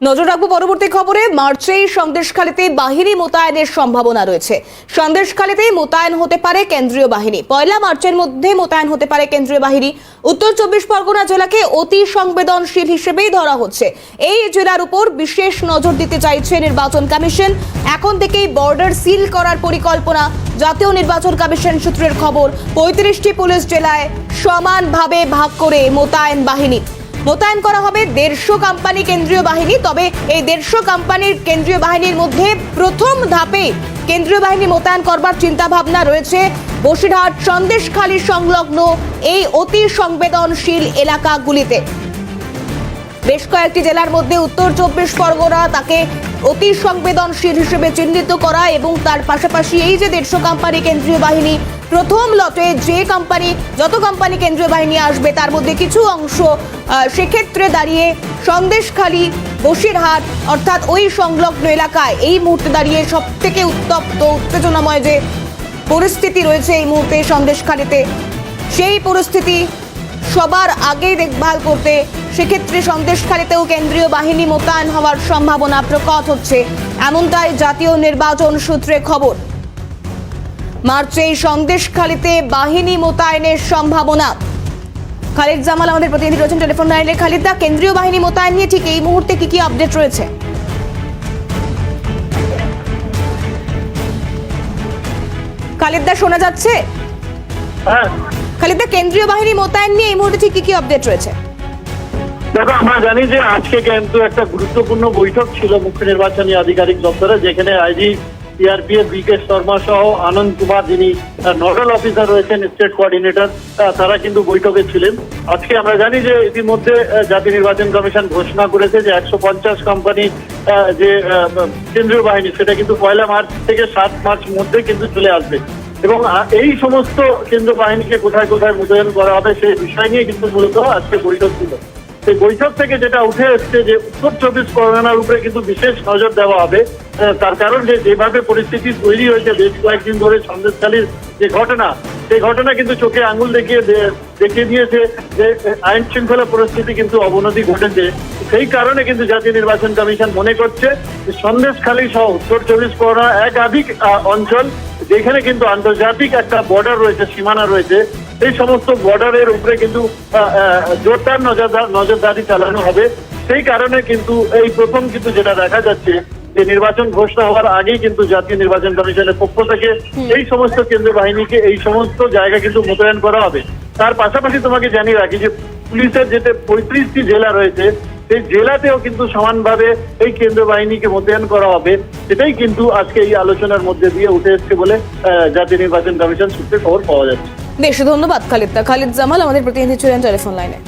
নজর রাখব পরবর্তী খবরে। মার্চেই সন্দেশখালীতে বাহিনী মোতায়েনের সম্ভাবনা রয়েছে। সন্দেশখালীতে মোতায়েন হতে পারে কেন্দ্রীয় বাহিনী। পয়লা মার্চের মধ্যে মোতায়েন হতে পারে কেন্দ্রীয় বাহিনী। উত্তর চব্বিশ পরগনা জেলাকে অতি সংবেদনশীল হিসেবেই ধরা হচ্ছে। এই জেলার উপর বিশেষ নজর দিতে চাইছে নির্বাচন কমিশন। এখন থেকেই বর্ডার সিল করার পরিকল্পনা। জাতীয় নির্বাচন কমিশন সূত্রের খবর, পঁয়ত্রিশটি পুলিশ জেলায় সমানভাবে ভাগ করে মোতায়েন বাহিনী। মোতায়েন করা হবে দেড়শো কোম্পানি কেন্দ্রীয় বাহিনী। তবে এই দেড়শো কোম্পানির কেন্দ্রীয় বাহিনীর মধ্যে প্রথম ধাপে কেন্দ্রীয় বাহিনী মোতায়েন করবার চিন্তা ভাবনা রয়েছে। বসিরহাট সন্দেশখালী সংলগ্ন এই অতি সংবেদনশীল এলাকাগুলিতে। বেশ কয়েকটি জেলার মধ্যে উত্তর চব্বিশ পরগনা তাকে অতি সংবেদনশীল হিসেবে চিহ্নিত করা এবং তার পাশাপাশি এই যে দেড়শো কোম্পানি কেন্দ্রীয় বাহিনী, প্রথম লটে যে কোম্পানি, যত কোম্পানি কেন্দ্রীয় বাহিনী আসবে তার মধ্যে কিছু অংশ সেক্ষেত্রে দাঁড়িয়ে সন্দেশখালী, বসিরহাট, অর্থাৎ ওই সংলগ্ন এলাকায় এই মুহূর্তে দাঁড়িয়ে সব থেকে উত্তপ্ত, উত্তেজনাময় যে পরিস্থিতি রয়েছে এই মুহূর্তে সন্দেশখালীতে, সেই পরিস্থিতি সবার আগেই দেখভাল করতে সেক্ষেত্রে সন্দেশখালীতেও কেন্দ্রীয় বাহিনী মোতায়েন হওয়ার সম্ভাবনা প্রকট হচ্ছে। এমনটাই জাতীয় নির্বাচন সূত্রে খবর। মার্চে এই সন্দেশখালীতে বাহিনী মোতায়েনের সম্ভাবনা। খালিদ জামাল আমাদের প্রতিনিধি রয়েছেন টেলিফোন লাইনে। খালিদ দা কেন্দ্রীয় বাহিনী মোতায়েন নিয়ে ঠিক এই মুহূর্তে কি কি আপডেট রয়েছে? খালিদ দা শোনা যাচ্ছে? হ্যাঁ। খালিদ দা কেন্দ্রীয় বাহিনী মোতায়েন নিয়ে এই মুহূর্তে ঠিক কি কি আপডেট রয়েছে? দেখো, আমরা জানি যে আজকে কিন্তু একটা গুরুত্বপূর্ণ বৈঠক ছিল মুখ্য নির্বাচনী আধিকারিক দপ্তরে, যেখানে IG CRPF B K Sharma সহ আনন্দ কুমার যিনি নোডাল অফিসার রয়েছেন, স্টেট কোঅর্ডিনেটর তারা কিন্তু বৈঠকে ছিলেন। আজকে আমরা জানি যে ইতিমধ্যে জাতীয় নির্বাচন কমিশন ঘোষণা করেছে যে একশো পঞ্চাশ কোম্পানি যে কেন্দ্রীয় বাহিনী, সেটা কিন্তু পয়লা মার্চ থেকে সাত মার্চ মধ্যে কিন্তু চলে আসবে। এবং এই সমস্ত কেন্দ্র বাহিনীকে কোথায় কোথায় মোতায়েন করা হবে, সেই বিষয় নিয়ে কিন্তু মূলত আজকে বৈঠক ছিল। সেই বৈঠক থেকে যেটা উঠে এসছে যে উত্তর চব্বিশ পরগনার উপরে কিন্তু বিশেষ নজর দেওয়া হবে। তার কারণ যে যেভাবে পরিস্থিতি তৈরি হয়েছে, বেশ কয়েকদিন ধরে সন্দেশখালীর যে ঘটনা, সেই ঘটনা কিন্তু চোখে আঙুল দেখিয়ে দেখিয়ে দিয়েছে যে আইন শৃঙ্খলা পরিস্থিতি কিন্তু অবনতি ঘটেছে। সেই কারণে কিন্তু জাতীয় নির্বাচন কমিশন মনে করছে সন্দেশখালী সহ উত্তর চব্বিশ পরগনা একাধিক অঞ্চল যেখানে কিন্তু আন্তর্জাতিক একটা বর্ডার রয়েছে সীমানা রয়েছে। এই সমস্ত বর্ডারের উপরে কিন্তু জোরদার নজরদার নজরদারি চালানো হবে। সেই কারণে কিন্তু এই প্রথম কিন্তু যেটা দেখা যাচ্ছে যে নির্বাচন ঘোষণা হওয়ার আগেই কিন্তু জাতীয় নির্বাচন কমিশনের পক্ষ থেকে এই সমস্ত কেন্দ্র বাহিনীকে এই সমস্ত জায়গা কিন্তু মোতায়েন করা হবে। তার পাশাপাশি তোমাকে জানিয়ে রাখি যে পুলিশের যেতে পঁয়ত্রিশটি জেলা রয়েছে সেই জেলাতেও কিন্তু সমানভাবে এই কেন্দ্র বাহিনীকে মোতায়েন করা হবে। সেটাই কিন্তু আজকে এই আলোচনার মধ্যে দিয়ে উঠে এসছে বলে জাতীয় নির্বাচন কমিশন সূত্রে খবর পাওয়া যাচ্ছে। বেশ, ধন্যবাদ খালিদ। খালিদ জামাল, আমাদের প্রতিনিধি ছিলেন টেলিফোন লাইনে।